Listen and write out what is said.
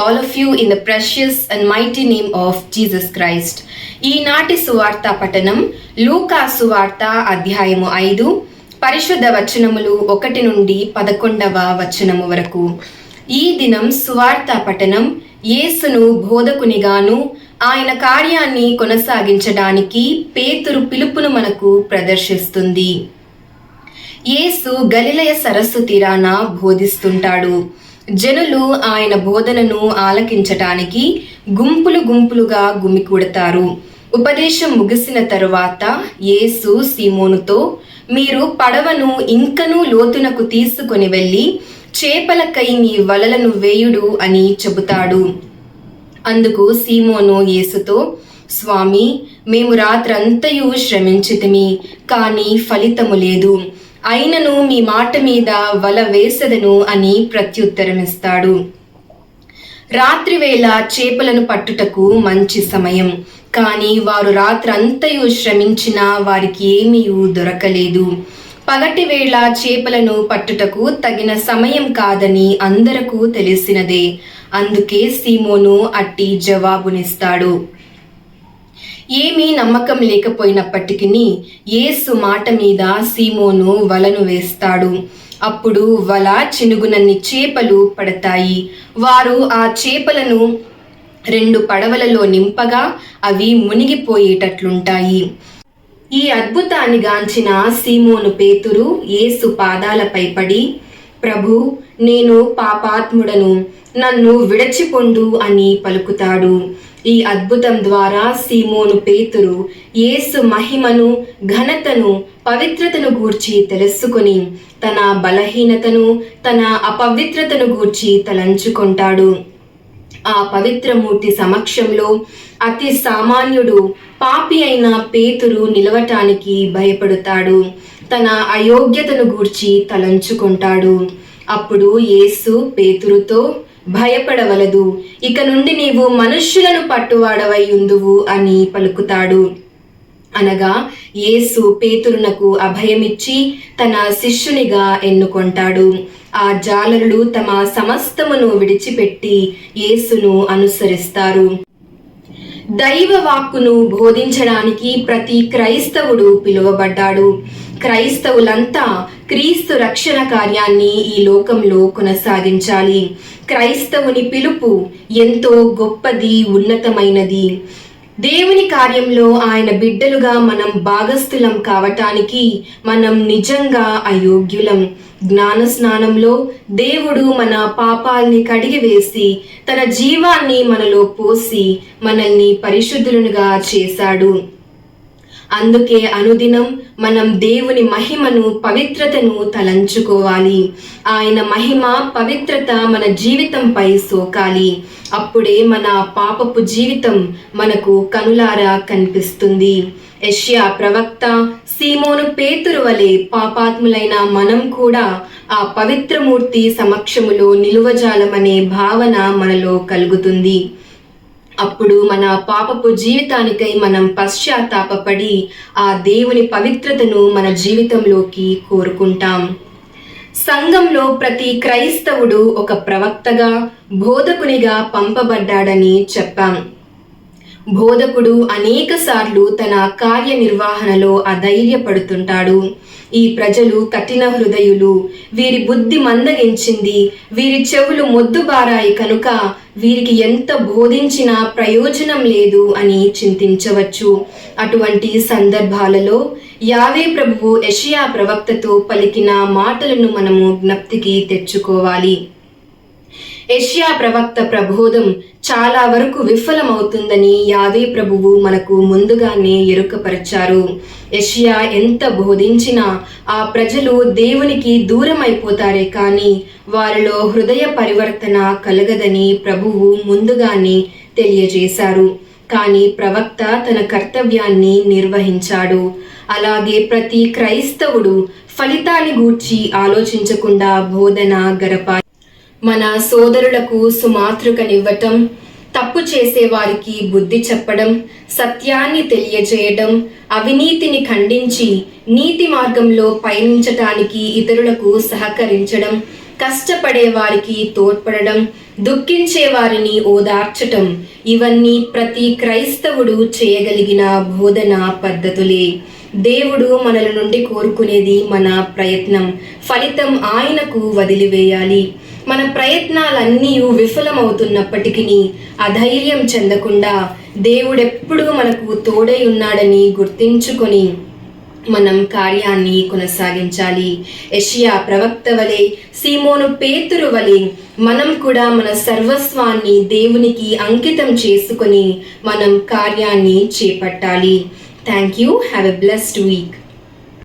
All of you in you in the precious and mighty name of ఈనాటి సువార్త పఠనం లూకా సువార్త అధ్యాయము ఐదు పరిశుద్ధ వచనములు ఒకటి నుండి పదకొండవ వచనము వరకు. ఈ దినం సువార్త పఠనం యేసును బోధకునిగాను ఆయన కార్యాన్ని కొనసాగించడానికి పేతురు పిలుపును మనకు ప్రదర్శిస్తుంది. యేసు గలిలయ సరస్సు తీరాన బోధిస్తుంటాడు. జనులు ఆయన బోధనను ఆలకించటానికి గుంపులు గుంపులుగా గుమికూడతారు. ఉపదేశం ముగిసిన తరువాత యేసు సీమోనుతో మీరు పడవను ఇంకనూ లోతునకు తీసుకొని వెళ్ళి చేపలకై మీ వలలను వేయుడు అని చెబుతాడు. అందుకు సీమోను యేసుతో స్వామి మేము రాత్రంతయు శ్రమించితిమి కానీ ఫలితము లేదు. అయినను మీ మాట మీద వల వేసదను అని ప్రత్యుత్తరమిస్తాడు. రాత్రివేళ చేపలను పట్టుటకు మంచి సమయం. కానీ వారు రాత్రంతయు శ్రమించినా వారికి ఏమీ దొరకలేదు. పగటి వేళ చేపలను పట్టుటకు తగిన సమయం కాదని అందరకు తెలిసినదే. అందుకే సీమోను అట్టి జవాబునిస్తాడు. ఏమీ నమ్మకం లేకపోయినప్పటికీ ఏసు మాట మీద సీమోను వలను వేస్తాడు. అప్పుడు వల చినుగునన్ని చేపలు పడతాయి. వారు ఆ చేపలను రెండు పడవలలో నింపగా అవి మునిగిపోయేటట్లుంటాయి. ఈ అద్భుతాన్ని గాంచిన సీమోను పేతురు ఏసు పాదాలపై పడి ప్రభు నేను పాపాత్ముడను నన్ను విడచిపొండు అని పలుకుతాడు. ఈ అద్భుతం ద్వారా సీమోను పేతురు యేసు మహిమను ఘనతను పవిత్రతను గూర్చి తెలుసుకొని తన బలహీనతను తన అపవిత్రతను గూర్చి తలంచుకుంటాడు. ఆ పవిత్రమూర్తి సమక్షంలో అతి సామాన్యుడు పాపి అయిన పేతురు నిలవటానికి భయపడతాడు. తన అయోగ్యతను గూర్చి తలంచుకుంటాడు. అప్పుడు యేసు పేతురుతో భయపడవలదు ఇక నుండి నీవు మనుష్యులను పట్టువాడవై ఉందువు అని పలుకుతాడు. అనగా యేసు పేతురునకు అభయమిచ్చి తన శిష్యునిగా ఎన్నుకొంటాడు. ఆ జాలరులు తమ సమస్తమును విడిచిపెట్టి యేసును అనుసరిస్తారు. దైవ వాక్కును బోధించడానికి ప్రతి క్రైస్తవుడు పిలువబడ్డాడు. క్రైస్తవులంతా క్రీస్తు రక్షణ కార్యాన్ని ఈ లోకంలో కొనసాగించాలి. క్రైస్తవుని పిలుపు ఎంతో గొప్పది ఉన్నతమైనది. దేవుని కార్యంలో ఆయన బిడ్డలుగా మనం భాగస్థులం కావటానికి మనం నిజంగా అయోగ్యులం. జ్ఞాన స్నానంలో దేవుడు మన పాపాల్ని కడిగివేసి తన జీవాన్ని మనలో పోసి మనల్ని పరిశుద్ధులుగా చేశాడు. అందుకే అనుదినం మనం దేవుని మహిమను పవిత్రతను తలంచుకోవాలి. ఆయన మహిమ పవిత్రత మన జీవితంపై సోకాలి. అప్పుడే మన పాపపు జీవితం మనకు కనులారా కనిపిస్తుంది. యష్యా ప్రవక్త సీమోను పేతురు వలె పాపాత్ములైన మనం కూడా ఆ పవిత్రమూర్తి సమక్షములో నిలువజాలమనే భావన మనలో కలుగుతుంది. అప్పుడు మన పాపపు జీవితానికై మనం పశ్చాత్తాపపడి ఆ దేవుని పవిత్రతను మన జీవితంలోకి కోరుకుంటాం. సంఘంలో ప్రతి క్రైస్తవుడు ఒక ప్రవక్తగా బోధకునిగా పంపబడ్డాడని చెప్పాం. బోధకుడు అనేక సార్లు తన కార్యనిర్వహణలో అధైర్యపడుతుంటాడు. ఈ ప్రజలు కఠిన హృదయులు వీరి బుద్ధి మందగించింది వీరి చెవులు మొద్దుబారాయి కనుక వీరికి ఎంత బోధించినా ప్రయోజనం లేదు అని చింతించవచ్చు. అటువంటి సందర్భాలలో యావే ప్రభువు యషియా ప్రవక్తతో పలికిన మాటలను మనము జ్ఞప్తికి తెచ్చుకోవాలి. యష్యా ప్రవక్త ప్రబోధం చాలా వరకు విఫలమవుతుందని యావే ప్రభువు మనకు ముందుగానే ఎరుకపరిచారు. యష్యా ఎంత బోధించినా ఆ ప్రజలు దేవునికి దూరం అయిపోతారే కానీ వారిలో హృదయ పరివర్తన కలగదని ప్రభువు ముందుగానే తెలియజేశారు. కానీ ప్రవక్త తన కర్తవ్యాన్ని నిర్వహించాడు. అలాగే ప్రతి క్రైస్తవుడు ఫలితాన్ని గూర్చి ఆలోచించకుండా బోధన గరపాలి మన సోదరులకు సుమాతృకనివ్వటం తప్పు చేసే వారికి బుద్ధి చెప్పడం సత్యాన్ని తెలియజేయడం అవినీతిని ఖండించి నీతి మార్గంలో పయనించటానికి ఇతరులకు సహకరించడం కష్టపడే వారికి తోడ్పడడం దుఃఖించే వారిని ఓదార్చటం ఇవన్నీ ప్రతి క్రైస్తవుడు చేయగలిగిన బోధన పద్ధతులే. దేవుడు మనల నుండి కోరుకునేది మన ప్రయత్నం ఫలితం ఆయనకు వదిలివేయాలి. మన ప్రయత్నాలన్నీ విఫలమవుతున్నప్పటికీ అధైర్యం చెందకుండా దేవుడెప్పుడూ మనకు తోడై ఉన్నాడని గుర్తించుకొని మనం కార్యాన్ని కొనసాగించాలి. యషియా ప్రవక్త వలె సీమోను పేతురు వలె మనం కూడా మన సర్వస్వాన్ని దేవునికి అంకితం చేసుకొని మనం కార్యాన్ని చేపట్టాలి. Thank you have a blessed week